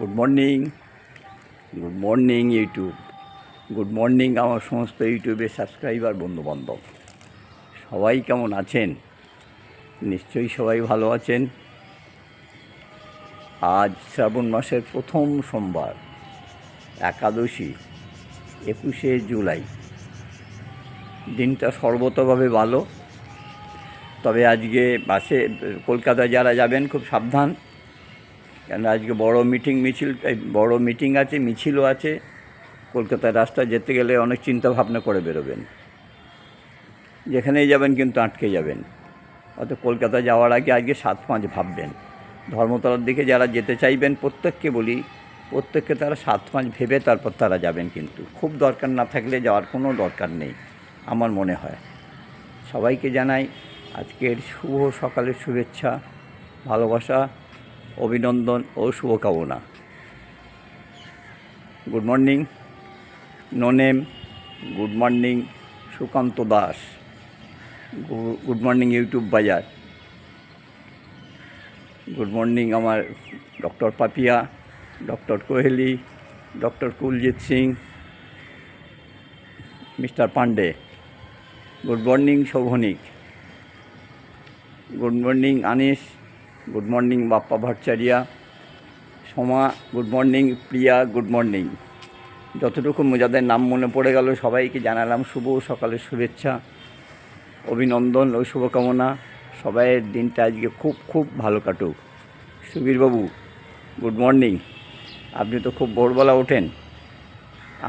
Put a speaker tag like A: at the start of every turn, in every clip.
A: Good morning good morning YouTube good morning আমার সমস্ত ইউটিউবের সাবস্ক্রাইবার বন্ধুবান্ধব। সবাই কেমন আছেন? নিশ্চয়ই সবাই ভালো আছেন। আজ শ্রাবণ মাসের প্রথম সোমবার, একাদশী, একুশে জুলাই। দিনটা সর্বতভাবে ভালো। তবে আজকে বাসে কলকাতা যারা যাবেন খুব সাবধান। কেন আজকে বড় মিটিং মিছিল বড় মিটিং আছে, মিছিলও আছে, কলকাতার রাস্তায় যেতে গেলে অনেক চিন্তা ভাবনা করে বেরোবেন। যেখানেই যাবেন কিন্তু আটকে যাবেন। অত কলকাতা যাওয়ার আগে আজকে সাত পাঁচ ভাববেন। ধর্মতলার দিকে যারা যেতে চাইবেন, প্রত্যেককে বলি, প্রত্যেককে তারা সাত পাঁচ ভেবে তারপর তারা যাবেন কিন্তু। খুব দরকার না থাকলে যাওয়ার কোনো দরকার নেই, আমার মনে হয়। সবাইকে জানাই, আজকের শুভ সকালের শুভেচ্ছা, ভালোবাসা অভিনন্দন ও শুভকামনা। Good morning no name good morning Sukanta Das good morning YouTube বাজার গুড মর্নিং আমার doctor Papiya doctor Koheli doctor Kuljit Singh mister Pandey good morning Shovonik good morning Anis good morning, Bappa Bhattacharya Soma, good morning, Priya, good morning. যতটুকু যাদের নাম মনে পড়ে গেল, সবাইকে জানালাম শুভ সকালের শুভেচ্ছা, অভিনন্দন ও শুভকামনা। সবাইয়ের দিনটা আজকে খুব খুব ভালো কাটুক। সুবীরবাবু, গুড মর্নিং। আপনি তো খুব ভোরবেলা ওঠেন।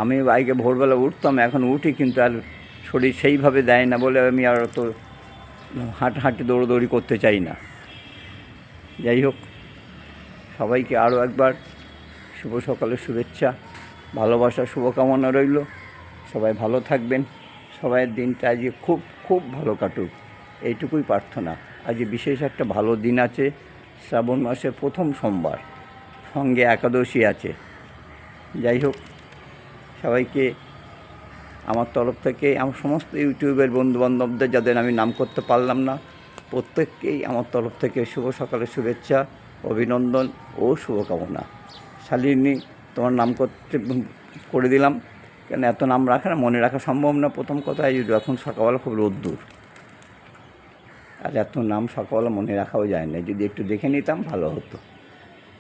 A: আমি আগে ভোরবেলা উঠতাম, এখন উঠি কিন্তু আর শরীর সেইভাবে দেয় না বলে আমি আর তো হাঁটাহাঁটি দৌড়দৌড়ি করতে চাই না। যাই হোক, সবাইকে আরও একবার শুভ সকালের শুভেচ্ছা, ভালোবাসা, শুভকামনা রইল। সবাই ভালো থাকবেন, সবাইয়ের দিনটা আজকে খুব খুব ভালো কাটুক, এইটুকুই প্রার্থনা। আজ বিশেষ একটা ভালো দিন আছে, শ্রাবণ মাসের প্রথম সোমবার, সঙ্গে একাদশী আছে। যাই হোক, সবাইকে আমার তরফ থেকে, আমার সমস্ত ইউটিউবের বন্ধুবান্ধবদের, যাদের আমি নাম করতে পারলাম না প্রত্যেককেই আমার তরফ থেকে শুভ সকালের শুভেচ্ছা, অভিনন্দন ও শুভকামনা। শালিনী, তোমার নাম করতে করে দিলাম। কেন এত নাম রাখা না, মনে রাখা সম্ভব না প্রথম কথা এখন সকালবেলা খুব রোদ্দুর। আর এত নাম সকালবেলা মনে রাখাও যায় না, যদি একটু দেখে নিতাম ভালো হতো।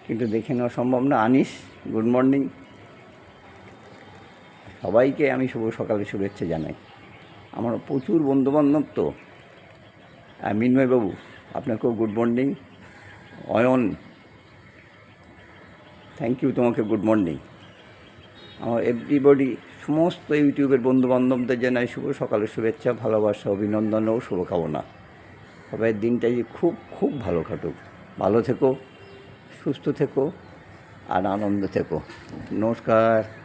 A: কিন্তু দেখে নেওয়া সম্ভব না। আনিস গুড মর্নিং সবাইকে আমি শুভ সকালে শুভেচ্ছা জানাই। আমার প্রচুর বন্ধুবান্ধব তো। মিন্ময়বাবু, আপনাকেও good morning Ayan thank you তোমাকে গুড মর্নিং আমার এভরিবডি সমস্ত ইউটিউবের বন্ধুবান্ধবদের জানাই শুভ সকালের শুভেচ্ছা, ভালোবাসা, অভিনন্দন ও শুভকামনা। সবাই দিনটা যে খুব খুব ভালো কাটুক। ভালো থেকো, সুস্থ থেকো, আর আনন্দ থেকো। নমস্কার।